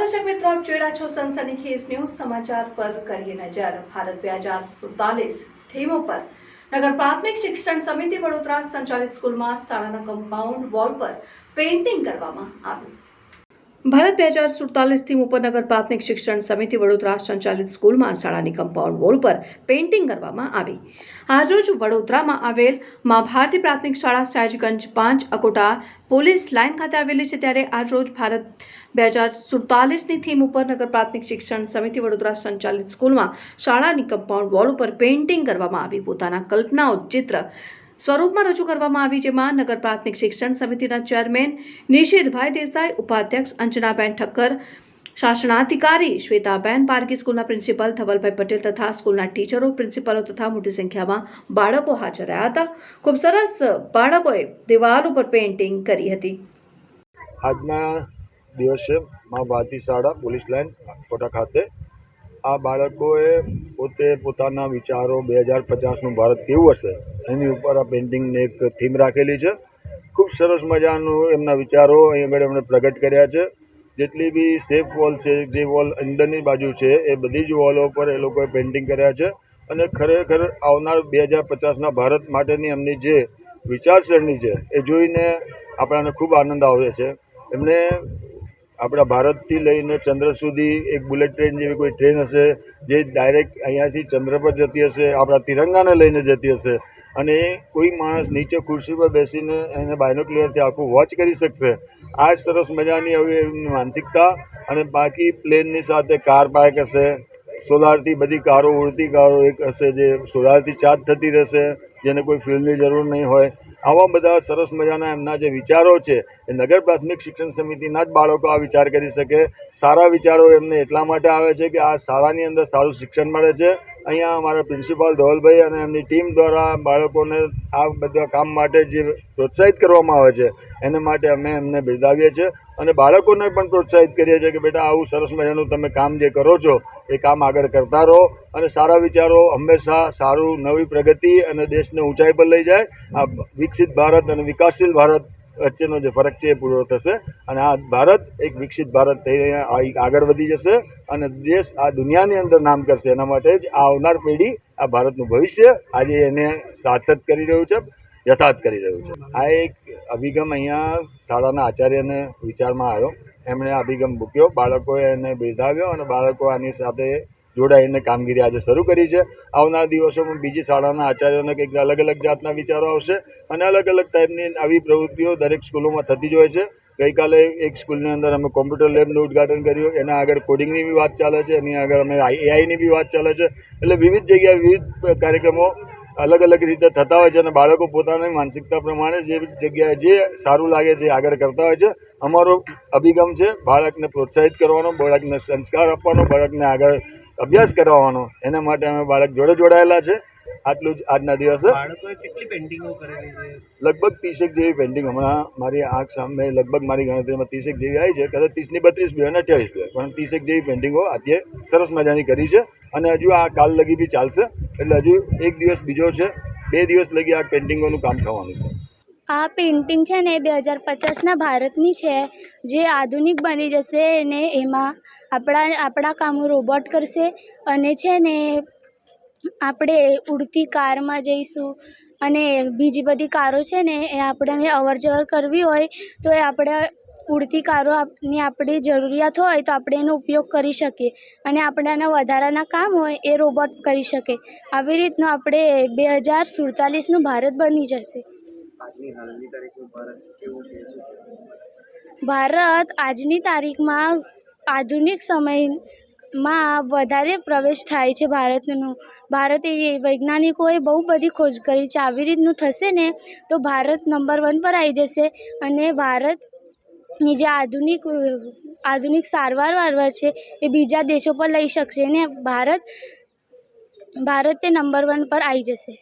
દર્શક મિત્રો, આપ જોઈ રહ્યા છો સનસની ખેસ ન્યૂઝ, સમાચાર પર કરીએ નજર. ભારત બે હજાર સુડતાલીસ થીમ ઉપર. નગર પ્રાથમિક શિક્ષણ સમિતિ વડોદરા સંચાલિત સ્કૂલમાં શાળાના કમ્પાઉન્ડ વોલ પર પેઇન્ટિંગ કરવામાં આવ્યું. ભારત બે હજાર સુડતાલીસથી થીમ પ્રાથમિક શિક્ષણ સમિતિ વડોદરા સંચાલિત સ્કૂલમાં શાળાની કમ્પાઉન્ડ વોલ પર પેઇન્ટિંગ કરવામાં આવી. આજરોજ વડોદરામાં આવેલ મા ભારતી પ્રાથમિક શાળા સયાજગંજ પાંચ અકોટા પોલીસ લાઇન ખાતે આવેલી છે. ત્યારે આજરોજ ભારત બે હજાર સુડતાલીસની થીમ ઉપર નગર પ્રાથમિક શિક્ષણ સમિતિ વડોદરા સંચાલિત સ્કૂલમાં શાળાની કમ્પાઉન્ડ વોલ ઉપર પેઇન્ટિંગ કરવામાં આવી. પોતાના કલ્પનાઓ, ચિત્ર સ્વરૂપમાં રજૂ કરવામાં આવી, જેમાં નગર પ્રાથમિક શિક્ષણ સમિતિના ચેરમેન નિષેધભાઈ દેસાઈ, ઉપાધ્યક્ષ અંજનાબેન ઠક્કર, શાસનાધિકારી શ્વેતાબેન પારકી સ્કૂલના પ્રિન્સિપલ ધવલભાઈ પટેલ તથા સ્કૂલના ટીચરો, પ્રિન્સિપલો તથા મોટી સંખ્યામાં બાળકો હાજર રહ્યા હતા. ખૂબ સરસ બાળકોએ દિવાલ ઉપર પેઇન્ટિંગ કરી હતી. આજના દિવસે મા ભારતી શાળા પોલીસ લાઇન કોટા ખાતે આ બાળકોએ પોતે પોતાના વિચારો બે હજાર પચાસનું ભારત કેવું હશે? એની ઉપર આ પેઇન્ટિંગને એક થીમ રાખેલી છે. ખૂબ સરસ મજાનું એમના વિચારો અહીં આગળ એમણે પ્રગટ કર્યા છે. જેટલી બી સેફ વોલ છે, જે વોલ અંદરની બાજુ છે, એ બધી જ વોલો પર એ લોકોએ પેઇન્ટિંગ કર્યા છે. અને ખરેખર આવનાર બે હજાર પચાસના ભારત માટેની એમની જે વિચારસરણી છે, એ જોઈને આપણાને ખૂબ આનંદ આવે છે. એમણે આપણા ભારતથી લઈને ચંદ્ર સુધી એક બુલેટ ટ્રેન જેવી કોઈ ટ્રેન હશે, જે ડાયરેક્ટ અહીંયાથી ચંદ્ર પર જતી હશે, આપણા તિરંગાને લઈને જતી હશે, અને કોઈ માણસ નીચે ખુરશી પર બેસીને એને બાયનોક્લિયરથી આખું વોચ કરી શકશે. આ જ સરસ મજાની હવે માનસિકતા, અને બાકી પ્લેનની સાથે કાર પાર્ક હશે, સોલારથી બધી કારો, ઉડતી કારો એક હશે જે સોલારથી ચાર્જ થતી રહેશે, જેને કોઈ ફ્યુલની જરૂર નહીં હોય. આવા બધા સરસ મજાના એમના જે વિચારો છે, એ નગર પ્રાથમિક શિક્ષણ સમિતિના જ બાળકો આ વિચાર કરી શકે. સારા વિચારો એમને એટલા માટે આવે છે કે આ શાળાની અંદર સારું શિક્ષણ મળે છે. અહીંયા અમારા પ્રિન્સિપાલ ધવલભાઈ અને એમની ટીમ દ્વારા બાળકોને આ બધા કામ માટે જે પ્રોત્સાહિત કરવામાં આવે છે, એને માટે અમે એમને બિરદાવીએ છીએ અને બાળકોને પણ પ્રોત્સાહિત કરીએ છીએ કે બેટા આવું સરસ મજાનું તમે કામ જે કરો છો, એ કામ આગળ કરતા રહો અને સારા વિચારો હંમેશા સારું નવી પ્રગતિ અને દેશને ઊંચાઈ પર લઈ જાય. આ વિકસિત ભારત અને વિકાસશીલ ભારત વચ્ચેનો જે ફરક છે એ પૂરો થશે. અને આ ભારત એક વિકસિત ભારત થઈને આગળ વધી જશે અને દેશ આ દુનિયાની અંદર નામ કરશે. એના માટે જ આવનાર પેઢી આ ભારતનું ભવિષ્ય આજે એને સાર્થક કરી રહ્યું છે, યથાર્થ કરી રહ્યું છે. આ એક અભિગમ અહીંયા શાળાના આચાર્યને વિચારમાં આવ્યો. એમણે અભિગમ મૂક્યો. બાળકોએ એને બિરદાવ્યો અને બાળકો આની સાથે જોડાઈને કામગીરી આજે શરૂ કરી છે. આવનાર દિવસોમાં બીજી શાળાના આચાર્યોને કંઈક અલગ અલગ જાતના વિચારો આવશે અને અલગ અલગ ટાઈપની આવી પ્રવૃત્તિઓ દરેક સ્કૂલોમાં થતી જ હોય છે. ગઈકાલે એક સ્કૂલની અંદર અમે કોમ્પ્યુટર લેબનું ઉદઘાટન કર્યું. એના આગળ કોડિંગની બી વાત ચાલે છે. એની આગળ અમે એઆઈની બી વાત ચાલે છે. એટલે વિવિધ જગ્યાએ વિવિધ કાર્યક્રમો અલગ અલગ રીતે થતા હોય છે અને બાળકો પોતાની માનસિકતા પ્રમાણે જે જગ્યાએ જે સારું લાગે છે આગળ કરતા હોય છે. અમારો અભિગમ છે બાળકને પ્રોત્સાહિત કરવાનો, બાળકને સંસ્કાર આપવાનો, બાળકને આગળ અભ્યાસ કરાવવાનો એના માટે અમે બાળક જોડે જોડાયેલા છે. આટલું જ આજના દિવસે. લગભગ ત્રીસેક જેવી પેન્ટિંગ. હમણાં મારી આંખ સામે લગભગ મારી ગણતરીમાં ત્રીસેક જેવી આવી છે. કદાચ ત્રીસની બત્રીસ બે અને અઠ્યાવીસ બે પણ ત્રીસેક જેવી પેન્ટિંગો આજે સરસ મજાની કરી છે. અને હજુ આ કાલ લગી બી ચાલશે. એટલે હજુ એક દિવસ બીજો છે. બે દિવસ લગી આ પેન્ટિંગોનું કામ થવાનું છે. આ પેઇન્ટિંગ છે ને બે હજાર પચાસના ભારતની છે. જે આધુનિક બની જશે અને એમાં આપણા આપણા કામો રોબોટ કરશે અને છે ને આપણે ઉડતી કારમાં જઈશું અને બીજી બધી કારો છે ને એ આપણને અવર જવર કરવી હોય તો એ આપણે ઉડતી કારો આપની આપણી જરૂરિયાત હોય તો આપણે એનો ઉપયોગ કરી શકીએ અને આપણાના વધારાના કામ હોય એ રોબોટ કરી શકે. આવી રીતનું આપણે બે હજાર સુડતાલીસનું ભારત બની જશે. આજની હાલની તારીખમાં ભારત કેવું છે ભારત આજની તારીખમાં આધુનિક સમયમાં વધારે પ્રવેશ થાય છે ભારતનું. ભારત વૈજ્ઞાનિકોએ બહુ બધી ખોજ કરી છે. આવી રીતનું થશે ને તો ભારત નંબર વન પર આવી જશે અને ભારતની જે આધુનિક આધુનિક સારવાર વારવાર છે એ બીજા દેશો પર લઈ શકશે ને ભારત ભારત તે નંબર વન પર આવી જશે.